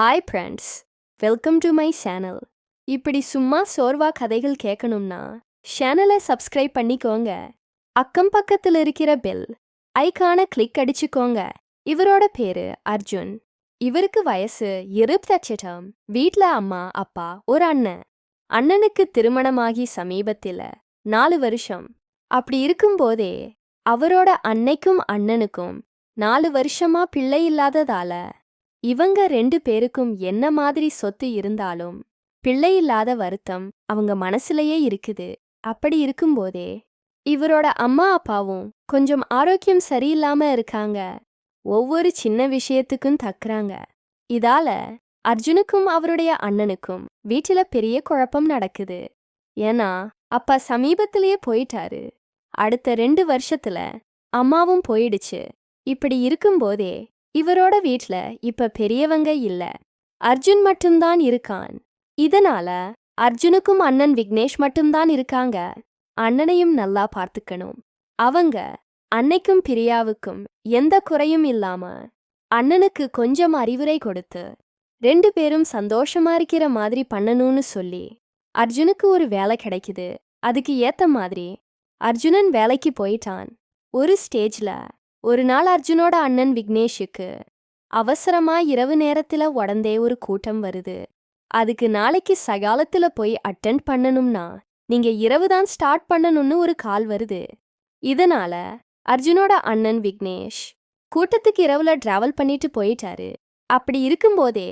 Hi friends welcome to my channel இப்படி சும்மா சோர்வா கதைகள் கேட்கணும்னா சேனலை சப்ஸ்கிரைப் பண்ணிக்கோங்க. அக்கம் பக்கத்தில் இருக்கிற பெல் ஐக்கான கிளிக் அடிச்சுக்கோங்க. இவரோட பேரு அர்ஜுன். இவருக்கு வயசு இருபத்தச்சட்டம் வீட்ல அம்மா அப்பா ஒரு அண்ணன். அண்ணனுக்கு திருமணமாகி சமீபத்தில் நாலு வருஷம். அப்படி இருக்கும்போதே அவரோட அன்னைக்கும் அண்ணனுக்கும் நாலு வருஷமா பிள்ளை இல்லாததால இவங்க ரெண்டு பேருக்கும் என்ன மாதிரி சொத்து இருந்தாலும் பிள்ளை இல்லாத வருத்தம் அவங்க மனசுலயே இருக்குது. அப்படி இருக்கும்போதே இவரோட அம்மா அப்பாவும் கொஞ்சம் ஆரோக்கியம் சரியில்லாம இருக்காங்க. ஒவ்வொரு சின்ன விஷயத்துக்கும் தக்குறாங்க. இதால அர்ஜுனுக்கும் அவருடைய அண்ணனுக்கும் வீட்டில பெரிய குழப்பம் நடக்குது. ஏன்னா அப்பா சமீபத்திலேயே போயிட்டாரு. அடுத்த ரெண்டு வருஷத்துல அம்மாவும் போயிடுச்சு. இப்படி இருக்கும்போதே இவரோட வீட்ல இப்ப பெரியவங்க இல்ல. அர்ஜுன் மட்டும்தான் இருக்கான். இதனால அர்ஜுனுக்கும் அண்ணன் விக்னேஷ் மட்டும்தான் இருக்காங்க. அண்ணனையும் நல்லா பார்த்துக்கணும். அவங்க அன்னைக்கும் பிரியாவுக்கும் எந்த குறையும் இல்லாம அண்ணனுக்கு கொஞ்சம் அறிவுரை கொடுத்து ரெண்டு பேரும் சந்தோஷமா இருக்கிற மாதிரி பண்ணணும்னு சொல்லி அர்ஜுனுக்கு ஒரு வேலை கிடைக்குது. அதுக்கு ஏத்த மாதிரி அர்ஜுனன் வேலைக்கு போயிட்டான். ஒரு ஸ்டேஜ்ல ஒரு நாள் அர்ஜுனோட அண்ணன் விக்னேஷுக்கு அவசரமா இரவு நேரத்துல உடந்தே ஒரு கூட்டம் வருது. அதுக்கு நாளைக்கு சகாலத்துல போய் அட்டென்ட் பண்ணணும்னா நீங்க இரவு தான் ஸ்டார்ட் பண்ணணும்னு ஒரு கால் வருது. இதனால அர்ஜுனோட அண்ணன் விக்னேஷ் கூட்டத்துக்கு இரவுல டிராவல் பண்ணிட்டு போயிட்டாரு. அப்படி இருக்கும்போதே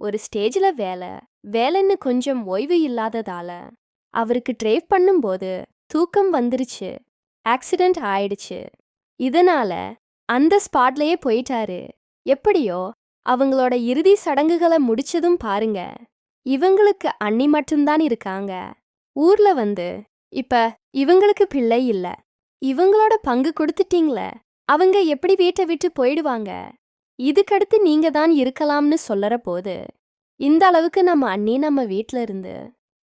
ஒரு ஸ்டேஜ்ல வேலை வேலைன்னு கொஞ்சம் ஓய்வு இல்லாததால அவருக்கு டிரைவ் பண்ணும்போது தூக்கம் வந்துருச்சு. ஆக்சிடென்ட் ஆயிடுச்சு. இதனால அந்த ஸ்பாட்லயே போயிட்டாரு. எப்படியோ அவங்களோட இறுதி சடங்குகளை முடிச்சதும் பாருங்க. இவங்களுக்கு அண்ணி மட்டும்தான் இருக்காங்க. ஊர்ல வந்து இப்ப இவங்களுக்கு பிள்ளை இல்ல. இவங்களோட பங்கு கொடுத்துட்டீங்களே அவங்க எப்படி வீட்டை விட்டு போயிடுவாங்க? இதுக்கடுத்து நீங்க தான் இருக்கலாம்னு சொல்லற போது இந்த அளவுக்கு நம்ம அண்ணி நம்ம வீட்ல இருந்து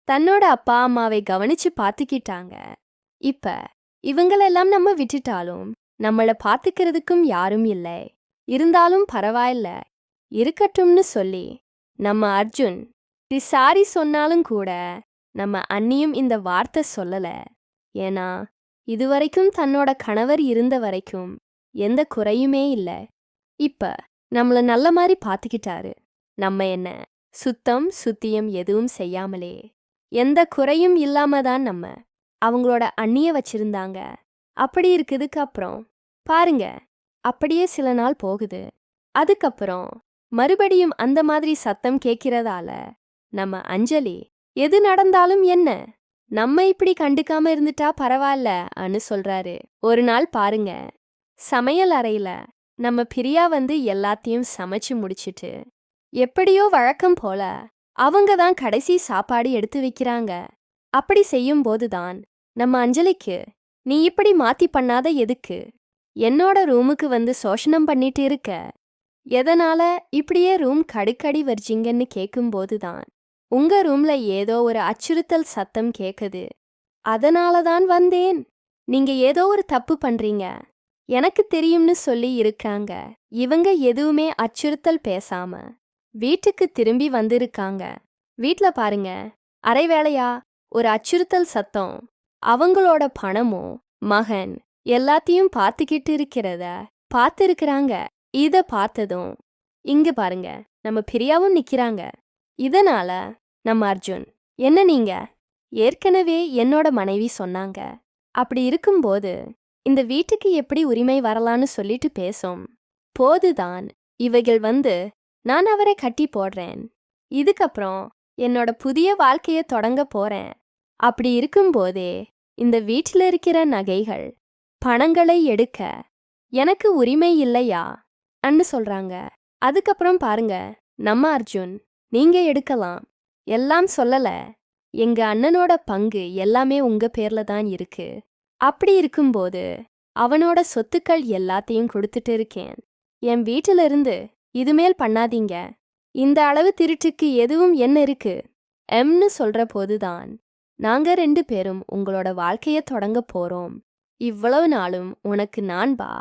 தன்னோட அப்பா அம்மாவை கவனிச்சு பார்த்துக்கிட்டாங்க இப்ப இவங்களெல்லாம் நம்ம விட்டுட்டாலும் நம்மள பார்த்துக்கிறதுக்கும் யாரும் இல்லை. இருந்தாலும் பரவாயில்ல. இருக்கட்டும்னு சொல்லி நம்ம அர்ஜுன் டி சாரி சொன்னாலும் கூட நம்ம அண்ணியும் இந்த வார்த்தை சொல்லல. ஏன்னா இதுவரைக்கும் தன்னோட கணவர் இருந்த வரைக்கும் எந்த குறையுமே இல்லை. இப்ப நம்மள நல்ல மாதிரி பார்த்துக்கிட்டாரு நம்ம என்ன சுத்தம் சுத்தியம் எதுவும் செய்யாமலே எந்த குறையும் இல்லாம தான் நம்ம அவங்களோட அண்ணிய வச்சிருந்தாங்க. அப்படி இருக்குதுக்கு அப்புறம் பாருங்க அப்படியே சில நாள் போகுது. அதுக்கப்புறம் மறுபடியும் அந்த மாதிரி சத்தம் கேட்கிறதால நம்ம அஞ்சலி எது நடந்தாலும் என்ன? நம்ம இப்படி கண்டுக்காம இருந்துட்டா பரவாயில்ல அனு சொல்றாரு. ஒரு நாள் பாருங்க சமையல் அறையில நம்ம பிரியா வந்து எல்லாத்தையும் சமைச்சு முடிச்சிட்டு எப்படியோ வழக்கம் போல அவங்க தான் கடைசி சாப்பாடு எடுத்து வைக்கிறாங்க. அப்படி செய்யும் போதுதான் நம்ம அஞ்சலிக்கு நீ இப்படி மாத்தி பண்ணாத எதுக்கு? என்னோட ரூமுக்கு வந்து சோஷனம் பண்ணிட்டு இருக்க. எதனால இப்படியே ரூம் கடுக்கடி வர்றீங்கன்னு கேட்கும்போது தான் உங்க ரூம்ல ஏதோ ஒரு அச்சுறுத்தல் சத்தம் கேக்குது. அதனால தான் வந்தேன். நீங்க ஏதோ ஒரு தப்பு பண்றீங்க. எனக்கு தெரியும்னு சொல்லி இருக்காங்க. இவங்க எதுவுமே அச்சுறுத்தல் பேசாம வீட்டுக்கு திரும்பி வந்திருக்காங்க. வீட்ல பாருங்க. அரை வேளையா ஒரு அச்சுறுத்தல் சத்தம். அவங்களோட பணமும் மகன் எல்லாத்தையும் பார்த்துக்கிட்டு இருக்கிறத பார்த்துருக்கிறாங்க. இத பார்த்ததும் இங்க பாருங்க நம்ம பிரியாவும் நிக்கிறாங்க. இதனால நம்ம அர்ஜுன் என்ன நீங்க? ஏற்கனவே என்னோட மனைவி சொன்னாங்க. அப்படி இருக்கும்போது இந்த வீட்டுக்கு எப்படி உரிமை வரலான்னு சொல்லிட்டு பேசும். போதுதான் இவைகள் வந்து நான் அவரை கட்டி போடுறேன். இதுக்கப்புறம் என்னோட புதிய வாழ்க்கைய தொடங்க போறேன். அப்படி இருக்கும்போதே இந்த வீட்டில் இருக்கிற நகைகள் பணங்களை எடுக்க எனக்கு உரிமை இல்லையா? அன்னு சொல்றாங்க. அதுக்கப்புறம் பாருங்க நம்ம அர்ஜுன் நீங்க எடுக்கலாம். எல்லாம் சொல்லல. எங்க அண்ணனோட பங்கு எல்லாமே உங்க பேர்ல தான் இருக்கு. அப்படி இருக்கும்போது அவனோட சொத்துக்கள் எல்லாத்தையும் கொடுத்துட்டு இருக்கேன். என் வீட்டிலிருந்து இதுமேல் பண்ணாதீங்க. இந்த அளவு திருட்டுக்கு எதுவும் என்ன இருக்கு? எம்னு சொல்ற போதுதான். நாங்க ரெண்டு பேரும் உங்களோட வாழ்க்கைய தொடங்க போறோம். இவ்வளவு நாளும் உனக்கு நான்பா?